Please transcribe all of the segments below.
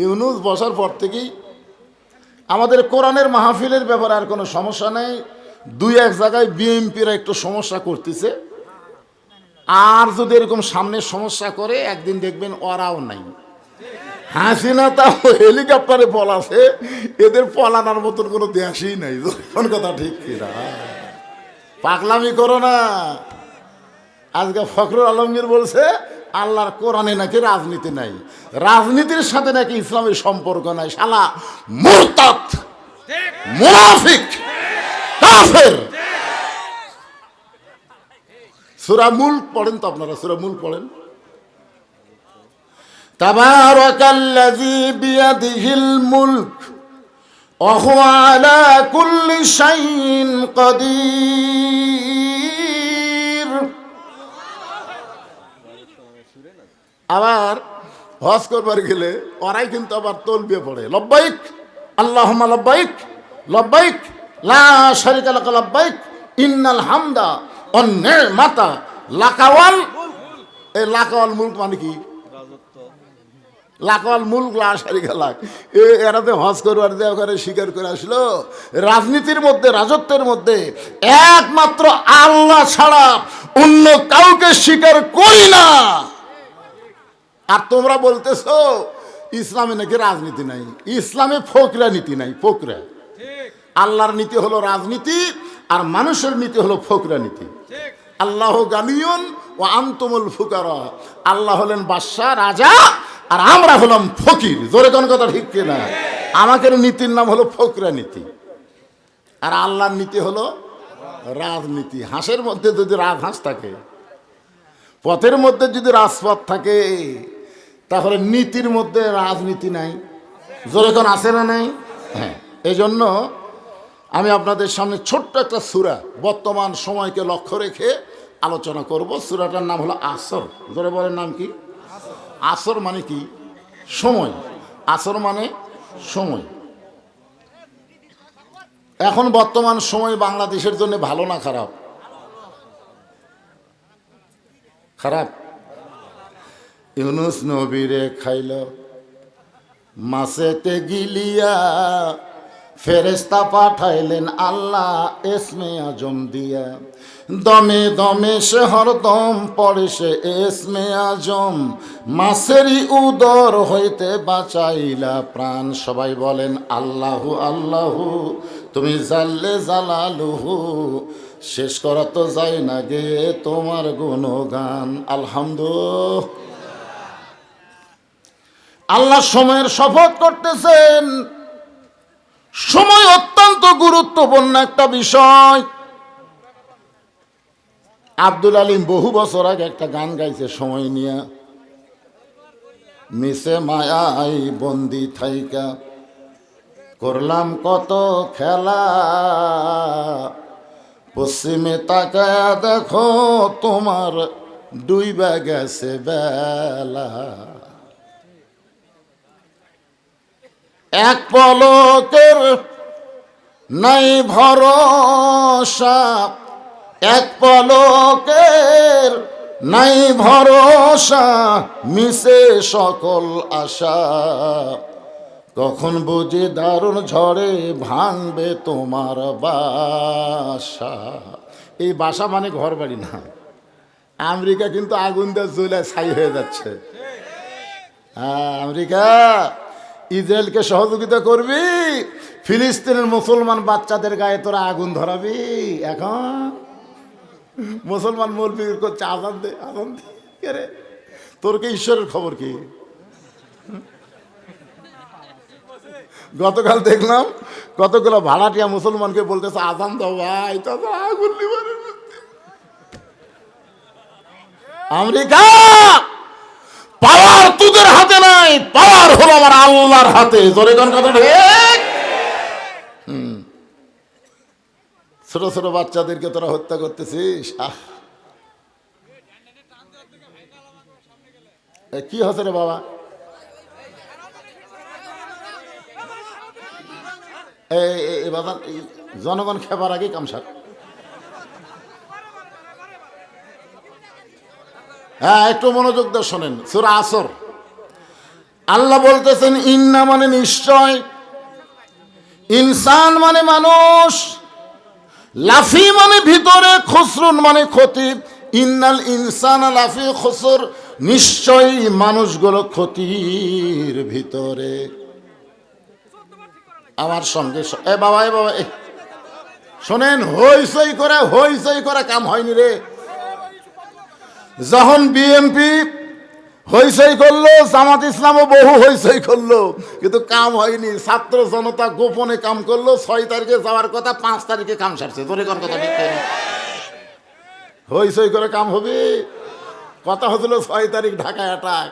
ইউনুস বসার পর থেকেই আমাদের কোরআনের মাহফিলের ব্যাপারে আর কোনো সমস্যা নেই। দুই এক জায়গায় বিএমপিরা একটু সমস্যা করতেছে। আর যদি এরকম সামনে সমস্যা করে, একদিন দেখবেন ওরাও নাই। হাসিনা তাও হেলিকপ্টারে পলাছে। এদের পলানোর মতন কোনো দেশই নাই। কোন কথা ঠিক কিনা? পাগলামি করো না। আজকে ফখরুল আলমগীর বলছে আল্লাহর কোরআনে নাকি রাজনীতি নাই। রাজনীতির সাথে নাকি ইসলামের সম্পর্ক নাই। শালা মুরতাদ, মুনাফিক, কাফের। সুরা মুল্ক পড়েন তো আপনারা? সুরা মুল্ক পড়েন? তাবারাকাল্লাযী বিয়াদিহিল মুলক ওয়া হুয়া আলা কুল্লি শাইইন কাদির। আবার হজ করবার গেলে ওরাই কিন্তু আবার তলবিয়ে পড়ে, লব্বাইক, আল্লাহুম্মা লব্বাইক লব্বাইক, লা শারিকা লাকা লব্বাইক, ইন্নাল হামদা ওয়ান নি'মাতা লাকাওয়াল এই লাকাওয়াল মুলক মানে কি? লাকাল মূল লাশারি লাখ এ এরাতে হজ করবার দেওয়া করে, স্বীকার করে আসলো। রাজনীতির মধ্যে, রাজত্বের মধ্যে একমাত্র আল্লাহ ছাড়া অন্য কাউকে স্বীকার করি না। আর তোমরা বলতেছো, ইসলামে নাকি রাজনীতি নাই। ইসলামে ফকরা নীতি নাই, ফকরা। আল্লাহর নীতি হলো রাজনীতি, আর মানুষের নীতি হলো ফোকরা নীতি। আল্লাহ গানিয়ন ও আন্তমুল ফুকার। আল্লাহ হলেন বাদশাহ রাজা, আর আমরা হলাম ফকির। জোরে কোন কথা ঠিক কিনা? আমাদের নীতির নাম হলো ফোকরা নীতি। আর আল্লাহর নীতি হলো রাজনীতি। হাঁসের মধ্যে যদি রাজহাঁস থাকে, পথের মধ্যে যদি রাজপথ থাকে তাহলে নীতির মধ্যে রাজনীতি নাই। জোরে কোন আছে না নাই? হ্যাঁ। এই জন্য আমি আপনাদের সামনে ছোট্ট একটা সুরা বর্তমান সময়কে লক্ষ্য রেখে আলোচনা করব। সুরাটার নাম হলো আসর। ধরে বলেন নাম কি? আসর মানে কি? সময়। আসর মানে সময়। এখন বর্তমান সময় বাংলাদেশের জন্য ভালো না খারাপ? খারাপ? ইউনুস নবীরে খাইল। মাসেতে গিলিয়া ফেরেস্তা পাঠাইলেন, আল্লাহ এসমে আজম দিয়া। দমে দমে সে হরদম পড়ে সে এসমে আজম। মাসেরই উদর হইতে বাঁচাইলা প্রাণ। সবাই বলেন, আল্লাহু আল্লাহু, তুমি জাল্লে জালালুহু। শেষ করা তো যায় না গে তোমার গুণগান। আলহামদুলিল্লাহ আল্লাহ সময়ের শপথ করতেছেন। সময় অত্যন্ত গুরুত্বপূর্ণ একটা বিষয়। আব্দুল আলিম বহু বছর আগে একটা গান গাইছে, সময় নিয়ে। মিশে মায়াই বন্দি থাইকা। করলাম কত খেলা। পশ্চিমে তাকায়া দেখো, তোমার ডুইবা গেছে বেলা। এক পলকের নাই ভরসা, এক পলকের নাই ভরসা, মিশে সকল আশা। কখন বুঝি দারুণ ঝড়ে ভাঙবে তোমার বাসা। এই বাসা মানে ঘর বাড়ি না। আমেরিকা কিন্তু আগুন দিয়ে জ্বলে ছাই হয়ে যাচ্ছে। হ্যাঁ আমেরিকা। ইসরায়েলকে সহযোগিতা করবি, ফিলিস্তিনের মুসলমান বাচ্চাদের গায়ে তোরা আগুন ধরাবি, এখন? মুসলমান মুরবি করছে আজান দে আজান দে তোর কি ঈশ্বরের খবর কি? গতকাল দেখলাম কতগুলো ভাড়াটিয়া মুসলমানকে বলতেছে, আজান দাও ভাই তো আগুন আমেরিকা! পাওয়ার তোদের হাতে নাই, পাওয়ার হলো আমার আল্লাহর হাতে। জোরে কোন কথা ঠিক। ছোট ছোট বাচ্চাদেরকে তোরা হত্যা করতেছিস? কি হচ্ছে রে বাবা? এই জনগণ খেবার আগে কামসার হ্যাঁ একটু মনোযোগ দিয়ে শোনেন। সুরা আসর। আল্লাহ বলতেছেন, ইন্না মানে নিশ্চয়, ইনসান মানে মানুষ, লাফি মানে ভিতরে, খসরুন মানে ক্ষতি। ইন্নাল ইনসান লাফি খসর, নিশ্চয়ই মানুষগুলো ক্ষতির ভিতরে। আমার সঙ্গে এ বাবা এ বাবা শোনেন হইসই করে হইসই করে কাম হয়নি রে। যখন বিএমপি হইসই করল, জামাত ইসলামও বহু হইসই করল, কিন্তু কাম হয়নি। ছাত্র জনতা গোপনে কাম করল, ছয় তারিখে যাওয়ার কথা, পাঁচ তারিখে কাম সারছে। তোর কোন কথা না? হইসই করে কাম হবে? কথা হচ্ছিল ছয় তারিখ ঢাকা অ্যাটাক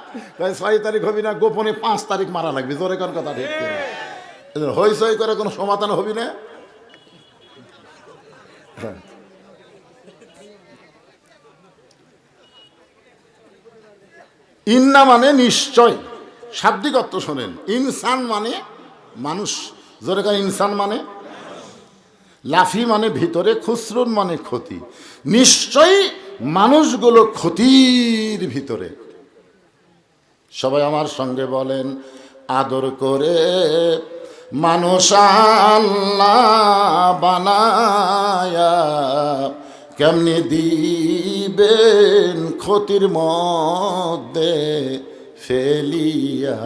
ছয় তারিখ হবি না, গোপনে পাঁচ তারিখ মারা লাগবে। জোরে কোন কথা ঠিক? হইসই করে কোনো সমাধান হবি না? ইন্না মানে নিশ্চয়। শাব্দিক অর্থ শোনেন। ইনসান মানে মানুষ। জোরে কার ইনসান মানে? লাফি মানে ভিতরে, খুসরুন মানে ক্ষতি। নিশ্চয়ই মানুষগুলো ক্ষতির ভিতরে। সবাই আমার সঙ্গে বলেন, আদর করে মানুষ আল্লাহ বানায়া কেমনি দিবেন ক্ষতির মধ্যে ফেলিয়া।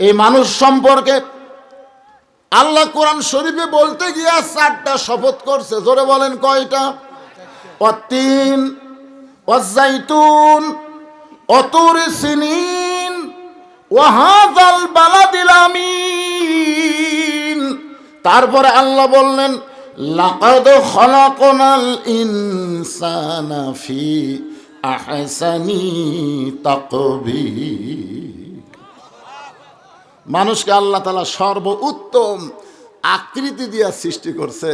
এই মানুষ সম্পর্কে আল্লাহ কোরআন শরীফে বলতে গিয়া চারটা শপথ করছে। জোরে বলেন কয়টা? অতিন, অজাইতুন, অতুর সিনিন ওয়াহাদাল বালাদিল আমিন। তারপরে আল্লাহ বললেন লাকাদ খলাকনাল ইনসানা ফি আহসানি তাকবীর। মানুষকে আল্লাহ তালা সর্ব উত্তম আকৃতি দিয়া সৃষ্টি করছে,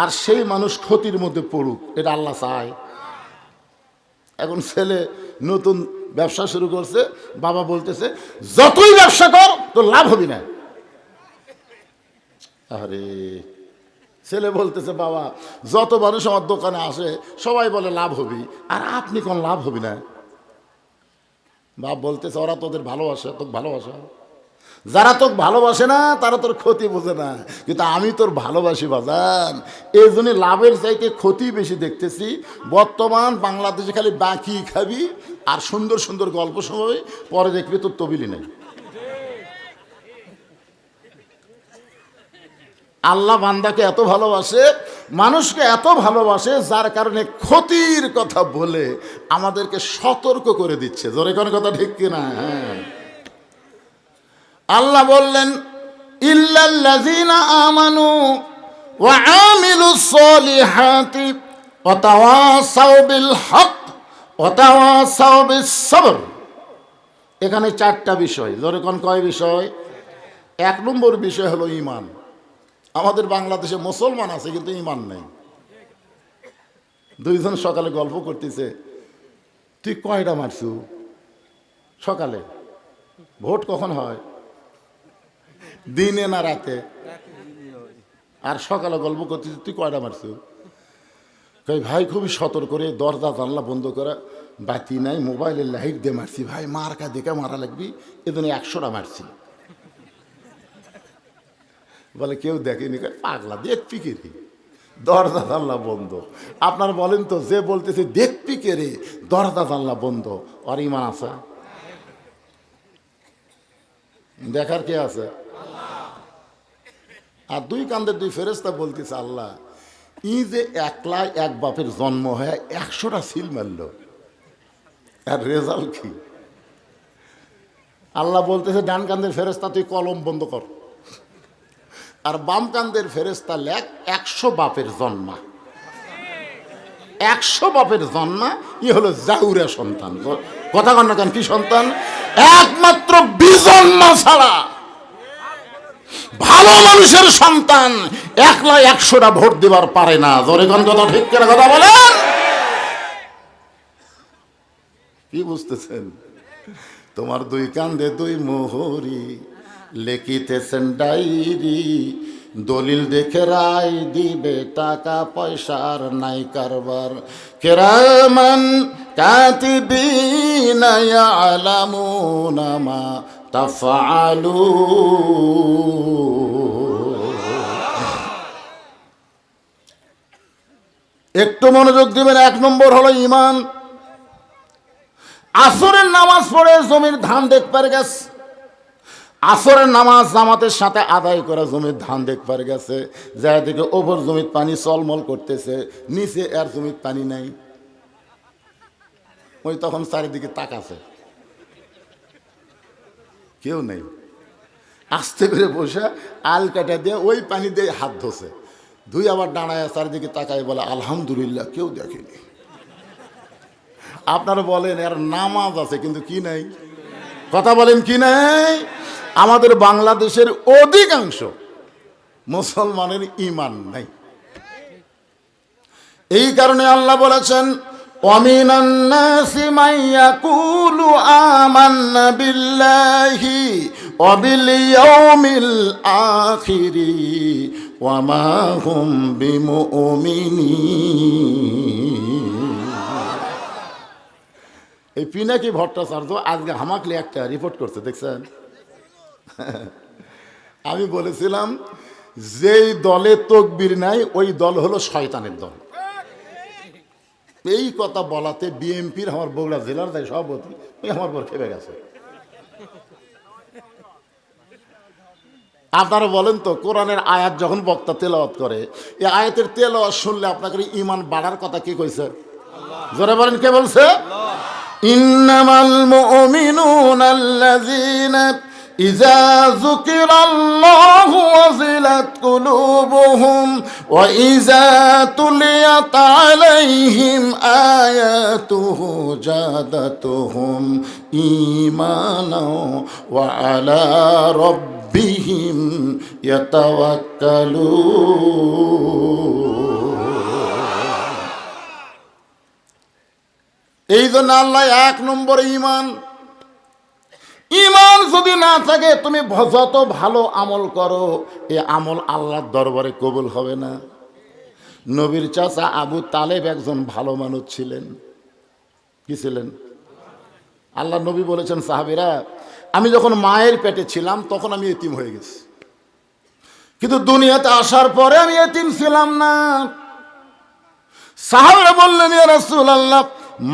আর সেই মানুষ ক্ষতির মধ্যে পড়ুক, এটা আল্লাহ চায়। এখন ছেলে নতুন ব্যবসা শুরু করছে, বাবা বলতেছে, যতই ব্যবসা কর তো লাভ হবি না। আরে ছেলে বলতেছে, বাবা, যত মানুষ আমার দোকানে আসে, সবাই বলে লাভ হবি। আর আপনি কোন লাভ হবি না? বাপ বলতেছে, ওরা তোদের ভালোবাসে, তোকে ভালোবাসা। যারা তোকে ভালোবাসে না, তারা তোর ক্ষতি বোঝে না। কিন্তু আমি তোর ভালোবাসি, বাজান। এই জন্য লাভের চাইতে ক্ষতি বেশি দেখতেছি। বর্তমান বাংলাদেশে খালি বাকি খাবি, আর সুন্দর সুন্দর গল্প শোনাবি, পরে দেখবি তোর তবিলি নেই। আল্লাহ বান্দাকে এত ভালোবাসে, মানুষকে এত ভালোবাসে, যার কারণে ক্ষতির কথা বলে আমাদেরকে সতর্ক করে দিচ্ছে। জোরে কোনো কথা ঠিক কিনা? হ্যাঁ। আল্লাহ বললেন, ইল্লাল্লাযীনা আমানু ওয়া আমিলুস সলিহাতি ওয়া তাওয়াসাউ বিল হক ওয়া তাওয়াসাউ বিস সবর এখানে চারটা বিষয়। ধরে কোন কয় বিষয়? এক নম্বর বিষয় হলো ঈমান। আমাদের বাংলাদেশে মুসলমান আছে, কিন্তু ঈমান নেই। দুইজন সকালে গল্প করতেছে, তুই কয়টা মারছু? সকালে, ভোট কখন হয়? দিনে না রাতে। আর সকালে গল্প করতেছি, তুই কয়টা মারছু? কই ভাই, খুবই সতর্ক করে দরজা, জানলা বন্ধ করা, বাতি নাই, মোবাইলের লাইট দিয়ে মারছি, ভাই, মারকা দেখে মারা লাগবি এদিনে একশোটা মারছি। বলে, কেউ দেখেনি। পাগলা, দেখবি কে রে? দরজা জানলা বন্ধ। আপনার বলেন তো, যে বলতেছে, দেখবি কে রে? দরজা জানলা বন্ধ। আর ইমান আছে? দেখার কে আছে? আর দুই কান্দের দুই ফেরেস্তা বলতেছে, আল্লাহ, ই যে একলা এক বাপের জন্ম হয়ে একশোটা সিল মারল। আর রেজাল্ট কি? আল্লাহ বলতেছে, ডান কান্দের ফেরেস্তা তুই কলম বন্ধ কর। আর বাম কান্দের ফেরেস্তা লেখ একশো বাপের জন্মা। একশো বাপের জন্মা, ই হলো জাউরা সন্তান। কথা কন না কেন, কি সন্তান? একমাত্র বিজন্মা ছাড়া ভালো মানুষের সন্তান একলা একশোটা ভোট দেবার পারে না। জোরে কোন কথা ঠিক করে কথা বলেন? কি বুঝতেছেন? তোমার দুই কান্দে দুই মোহরি। লেখিতেছেন ডাইরি দলিল দেখে রায় দিবে টাকা, পয়সার নাই কারবার। কেরামান কাতিবিনা ইয়ালামুনা তাফালু একটু মনোযোগ দিবেন, এক নম্বর হলো ইমান আসরের নামাজ পড়ে জমির ধান দেখবার গেছে। আসরের নামাজ জামাতের সাথে আদায় করা জমির ধান দেখবার গেছে যা দিকে ওপর জমির পানি চলমল করতেছে, নিচে আর জমির পানি নাই। ওই তখন চারিদিকে তাকাছে কেউ নেই। আস্তে করে বসে আল কাটা দিয়ে ওই পানি দিয়ে হাত ধোছে দুই আবার দাঁড়ায় চারিদিকে তাকায় বলে, আলহামদুলিল্লাহ, কেউ দেখেনি। আপনারা বলেন, এর নামাজ আছে, কিন্তু কি নাই? কথা বলেন কি নাই? আমাদের বাংলাদেশের অধিকাংশ মুসলমানের ইমান নাই। এই কারণে আল্লাহ বলেছেন অমিনান্নাসি মাইয়া কুলু আখিরি এই পিনাকি ভট্টাচার্য আজকে হামাকলে একটা রিপোর্ট করছে, দেখছেন? আমি বলেছিলাম, যেই দলে তকবির নাই, ওই দল হলো শয়তানের দল। এই কথা বলাতে বিএমপির আমার বগুড়া জেলার দায় সভাপতি ওই আমার পর খেপে গেছে। আপনারা বলেন তো, কোরআনের আয়াত যখন বক্তা তেলাওয়াত করে, এই আয়াতের তেলাওয়াত শুনলে আপনাকে ইমান বাড়ার কথা কে কইছে? জোরে বলেন, কে বলছে? إنما المؤمنون الذين إذا ذكر الله وزلت قلوبهم وإذا تليت عليهم آياته جادتهم إيمانا وعلى ربهم يتوكلون. এই জন্য আল্লাহ এক নম্বর ইমান ইমান যদি না থাকে, তুমি যত ভালো আমল করো, এ আমল আল্লাহর দরবারে কবুল হবে না। নবীর চাচা আবু তালেব একজন ভালো মানুষ ছিলেন। কি ছিলেন? আল্লাহ নবী বলেছেন, সাহাবিরা, আমি যখন মায়ের পেটে ছিলাম, তখন আমি এতিম হয়ে গেছি। কিন্তু দুনিয়াতে আসার পরে আমি এতিম ছিলাম না। সাহাবরা বললেন, ইয়া রাসূলুল্লাহ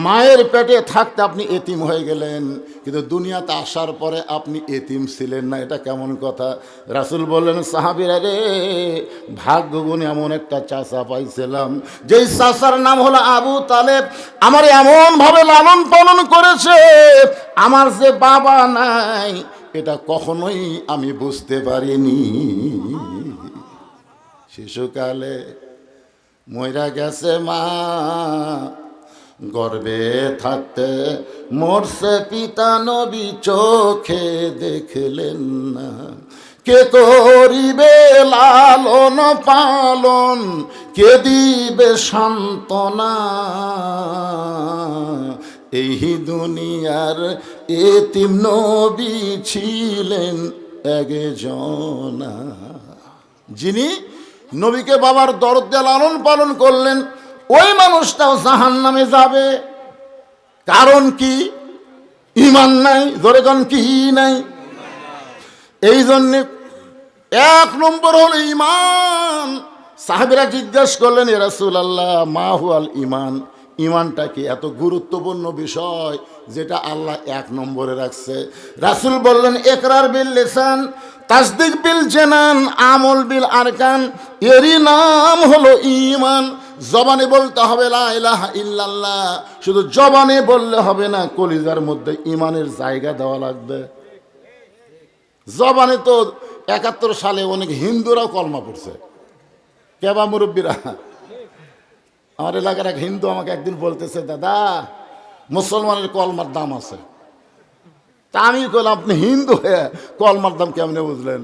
মায়ের পেটে থাকতে আপনি এতিম হয়ে গেলেন, কিন্তু দুনিয়াতে আসার পরে আপনি এতিম ছিলেন না, এটা কেমন কথা? রাসূল বললেন, সাহাবীরা রে, ভাগ্যগুণ এমন একটা চাচা পাইছিলাম, যেই চাষার নাম হলো আবু তালেব, আমার এমনভাবে লালন পালন করেছে, আমার যে বাবা নাই, এটা কখনোই আমি বুঝতে পারিনি। শিশুকালে ময়রা গেছে মা গর্বে থাকতে মরছে পিতা নবী চোখে দেখলেন না। কে করিবে লালন পালন, কে দিবে সান্ত্বনা। এই দুনিয়ার এতিম নবী ছিলেন একজনা। যিনি নবীকে বাবার দরদে লালন পালন করলেন ওই মানুষটাও জাহান নামে যাবে। কারণ কি? ইমান নাই ধরে কন কি নাই? এই জন্যে এক নম্বর হলো ইমান সাহেবেরা জিজ্ঞেস করলেন, এ রাসুল আল্লাহ মাহু আল ইমান ইমানটা কি এত গুরুত্বপূর্ণ বিষয় যেটা আল্লাহ এক নম্বরে রাখছে? রাসুল বললেন একরার বিল লেসান, তাসদিক বিল জেনান, আমল বিল আরকান, এরই নাম হলো ইমান জবানে বলতে হবে, লা ইলাহা ইল্লাল্লাহ। শুধু জবানে বললে হবে না, কলিজার মধ্যে ইমানের জায়গা দেওয়া লাগবে। জবানে তো একাত্তর সালে অনেক হিন্দুরাও কলমা পড়ছে। কেবা মুরব্বীরা? আমার এলাকার এক হিন্দু আমাকে একদিন বলতেছে, দাদা, মুসলমানের কলমার দাম আছে। তা আমি কইলাম, আপনি হিন্দু হয়ে কলমার দাম কেমনে বুঝলেন?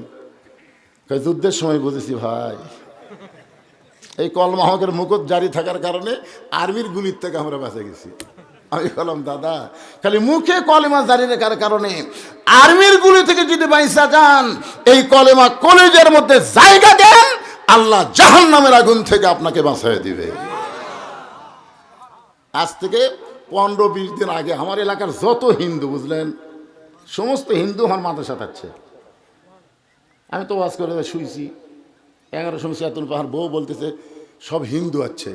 যুদ্ধের সময় বুঝেছি ভাই। এই কলমা আমাদের মুকুট জারি থাকার কারণে আর্মির গুলির থেকে আমরা বেঁচে গেছি। আমি বললাম, দাদা, খালি মুখে কলেমা জারি রাখার কারণে আর্মির গুলি থেকে যদি বাইসা যান, এই কলেমা কলেজের মধ্যে জায়গা দেন, আল্লাহ জাহান নামের আগুন থেকে আপনাকে বাঁচাই দিবে। আজ থেকে পনেরো বিশ দিন আগে আমার এলাকার যত হিন্দু, বুঝলেন, সমস্ত হিন্দু আমার মাথার সাঁতাচ্ছে আমি তো ওয়াজ করে শুয়েছি এগারো সময় চেতন পাহাড়, বউ বলতেছে, সব হিন্দু আছে।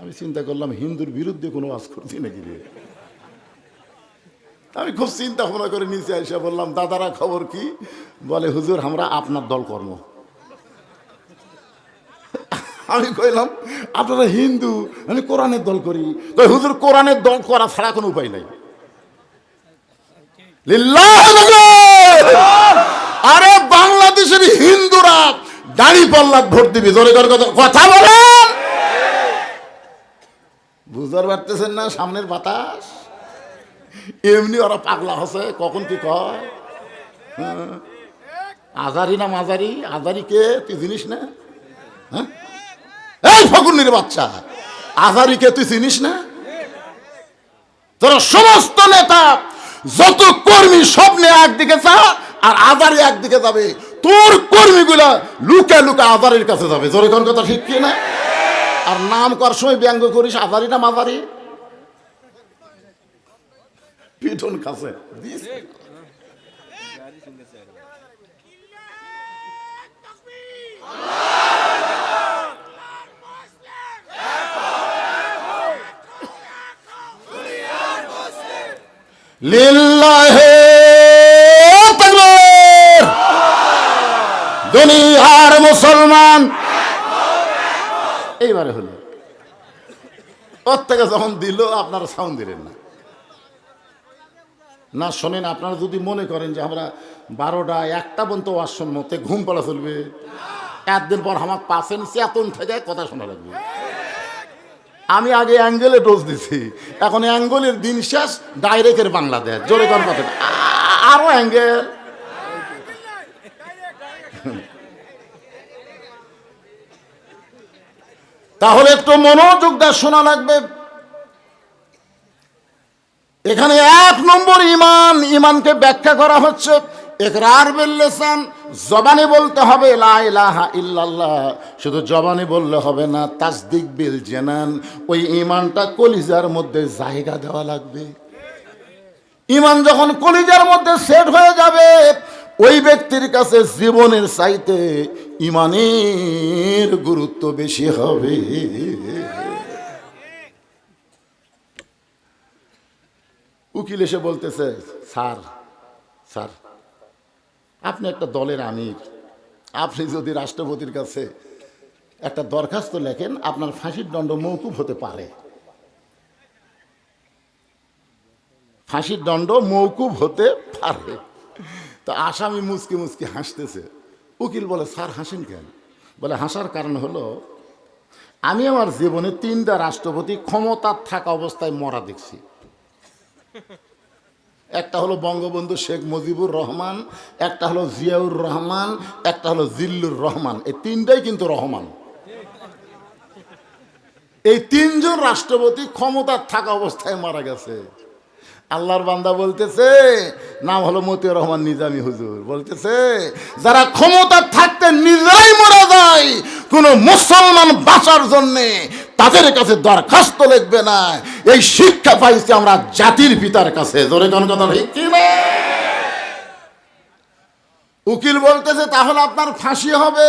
আমি চিন্তা করলাম, হিন্দুর বিরুদ্ধে কোনো ওয়াজ করছি নাকি আমি খুব চিন্তা ভাবনা করে নিচে এসে বললাম, দাদারা খবর কি? বলে, হুজুর, আমরা আপনার দল কর্ম। আমি কইলাম, আপনারা হিন্দু, আমি কোরআনের দল করি। তো হুজুর, কোরআনের দল করা ছাড়া কোনো উপায় নাই। আরে বাংলাদেশের হিন্দুরা দাড়ি পাল্লাত ভোট দিবি, জোরে করে কথা বলেন! বুঝতে পারতেছেন না সামনের বাতাস? এমনি ওরা পাগলা হসে, কখন কি কয়? হ্যাঁ। আজারি না মাজারি? আজারি কে? তুই জিনিস না? হ্যাঁ? এই ফগুনির বাচ্চা, আজারি কে তুই চিনিস না? তোরা সমস্ত নেতা, যত কর্মী সব নিয়ে একদিকে চা আর আজারি একদিকে যাবে। তোর কর্মীগুলা লুকা লুকা আজারির কাছে যাবে। জোরে কোন কথা ঠিক কি না আর নাম কর সময় ব্যঙ্গ করিস আজারি না মাজারি পিঠন কাছে। দিস। লিল্লাহে তাকবীর দুনিয়ার মুসলমান। এইবারে হলো। ওর থেকে যখন দিল, আপনারা সাউন্ড দিলেন না। না, শোনেন, আপনারা যদি মনে করেন যে আমরা বারোটা, একটা পর্যন্ত ওয়ার মতে ঘুম পড়া চলবে। একদিন পর আমার পাশেন চেতন থেকে কথা শোনা লাগবে। আমি আগে অ্যাঙ্গেলে ডোজ দিছি। এখন অ্যাঙ্গেলের দিন শেষ ডাইরেক্টের বাংলাদেশ জোরে কর কথা আ- আরও অ্যাঙ্গেল। তাহলে একটু মনোযোগ শোনা লাগবে। এখানে এক নম্বর ইমান, ইমানকে ব্যাখ্যা করা হচ্ছে। জবানে বলতে হবে ইল্লাল্লাহ। শুধু জবানে বললে হবে না, তাসদিক বিল জেনান, ওই ইমানটা কলিজার মধ্যে জায়গা দেওয়া লাগবে। ইমান যখন কলিজার মধ্যে সেট হয়ে যাবে ওই ব্যক্তির কাছে জীবনের চাইতে ইমানের গুরুত্ব বেশি হবে। উকিল এসে বলতেছে, স্যার স্যার, আপনি একটা দলের আমির। আপনি যদি রাষ্ট্রপতির কাছে একটা দরখাস্ত লেখেন, আপনার ফাঁসির দণ্ড মৌকুব হতে পারে। ফাঁসির দণ্ড মৌকুব হতে পারে। তো আসামি মুচকি মুচকি হাসতেছে। উকিল বলে, স্যার, হাসেন কেন? বলে, হাসার কারণ হলো, আমি আমার জীবনে তিনটা রাষ্ট্রপতি ক্ষমতার থাকা অবস্থায় মরা দেখছি। একটা হলো বঙ্গবন্ধু শেখ মুজিবুর রহমান, একটা হলো জিয়াউর রহমান, একটা হলো জিল্লুর রহমান। এই তিনটাই কিন্তু রহমান। এই তিনজন রাষ্ট্রপতি ক্ষমতার থাকা অবস্থায় মারা গেছে। আল্লাহর বান্দা বলতেছে, নাম হলো মতিউর রহমান নিজামী হুজুর, বলতেছে, যারা ক্ষমতা থাকতে নিজেরাই মারা যায়, কোনো মুসলমান বাঁচার জন্যে তাদের কাছে দরখাস্ত লিখবে না। এই শিক্ষা পাইছি আমরা জাতির পিতার কাছে। জোরে কোন কথা ঠিক কি না? উকিল বলতেছে, তাহলে আপনার ফাঁসি হবে।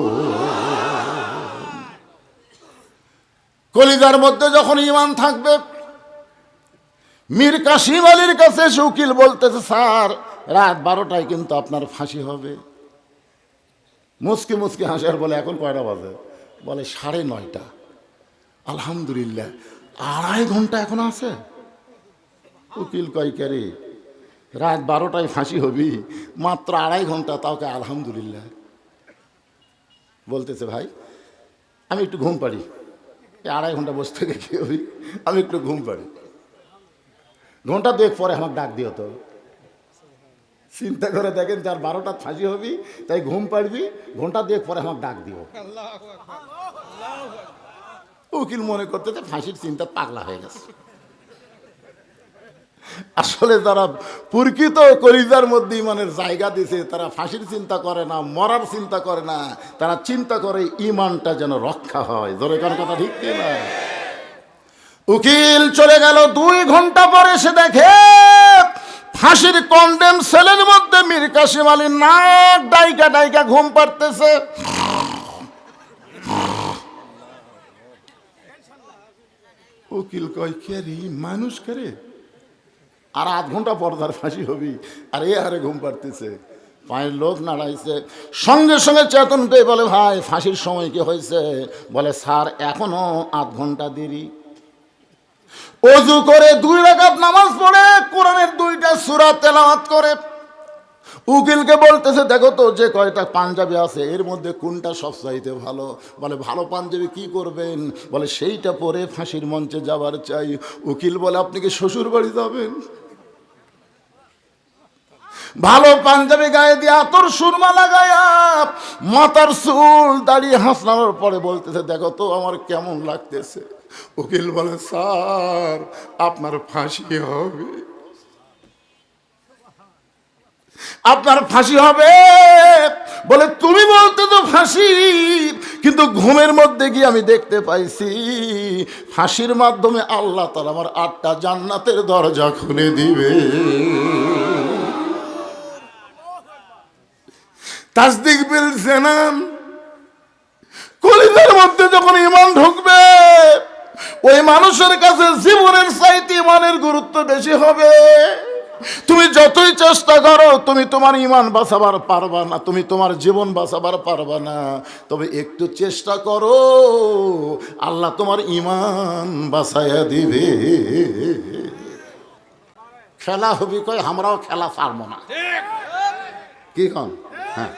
কলিজার মধ্যে যখন ইমান থাকবে, মীর কাশিম আলীর কাছে উকিল বলতেছে, স্যার, রাত বারোটায় কিন্তু আপনার ফাঁসি হবে। মুসকি মুসকি হাসার বলে, এখন কয়টা বাজে? বলে, সাড়ে নয়টা। আলহামদুলিল্লাহ, আড়াই ঘণ্টা এখন আছে। উকিল কয় ক্যারে রাত বারোটায় ফাঁসি হবি? মাত্র আড়াই ঘণ্টা তাওকে আলহামদুলিল্লাহ? বলতেছে, ভাই, আমি একটু ঘুম পাড়ি। আড়াই ঘণ্টা বসে থেকে খেয়ে আমি একটু ঘুম পাড়ি। ঘণ্টা দুয়েক পরে আমার ডাক দিও তো। চিন্তা করে দেখেন যার বারোটা ফাঁসি হবি তাই ঘুম পাড়বি ঘণ্টা দুয়েক পরে আমার ডাক দিও। উকিল মনে করতে যে ফাঁসির চিন্তা পাগলা হয়ে গেছে। আসলে যারা প্রকৃত কলিজার মধ্যে ইমানের জায়গা দিছে তারা ফাঁসির চিন্তা করে না, মরার চিন্তা করে না, তারা চিন্তা করে ইমানটা যেন রক্ষা হয়। ধরে কার কথা ঠিক না উকিল চলে গেল, দুই ঘণ্টা পরে সে দেখে ফাঁসির কন্ডেম সেলের মধ্যে মীর কাশিম আলী নাক ডাইকা ডাইকা ঘুম পারতেছে উকিল কয়, কে রে? মানুষ করে আর আধ ঘণ্টা পর্দার ফাঁসি হবি। আর এ হারে ঘুম পাড়তেছে। পায়ের লোক নাড়াইছে। সঙ্গে সঙ্গে চেতন পেয়ে বলে, ভাই, ফাঁসির সময় কি হয়েছে? বলে, স্যার, এখনও আধ ঘণ্টা দেরি। অজু করে দুই রাকাত নামাজ পড়ে, কোরআনের দুইটা সূরা তেলাওয়াত করে। উকিলকে বলতেছে, দেখো তো, যে কয়টা পাঞ্জাবি আছে, এর মধ্যে কোনটা সবচাইতে ভালো? বলে, ভালো পাঞ্জাবি কি করবেন? বলে, সেইটা পরে ফাঁসির মঞ্চে যাবার চাই। উকিল বলে, আপনি কি শ্বশুর বাড়ি যাবেন? ভালো পাঞ্জাবি গায়ে দিয়ে আতর সুরমা লাগায়া মাথার চুল দাঁড়িয়ে হাসনানোর পরে বলতেছে, দেখো তো আমার কেমন লাগতেছে। উকিল বলে, স্যার, আপনার ফাঁসি হবে। আপনার ফাঁসি হবে? বলে, তুমি বলতে তো ফাঁসি, কিন্তু ঘুমের মধ্যে গিয়ে আমি দেখতে পাইছি, ফাঁসির মাধ্যমে আল্লাহ তালা আমার আটটা জান্নাতের দরজা খুলে দিবে। তাসদিক বিল জেনান কলিদের মধ্যে যখন ইমান ঢুকবে ওই মানুষের কাছে জীবনের চাইতে ইমানের গুরুত্ব বেশি হবে। তুমি যতই চেষ্টা করো তুমি তোমার ইমান বাঁচাবার পারবা না তুমি তোমার জীবন বাঁচাবার পারবা না। তবে একটু চেষ্টা করো আল্লাহ তোমার ইমান বাঁচাইয়া দিবে। খেলা হবি কয় আমরাও খেলা পারব না। কি কন? হ্যাঁ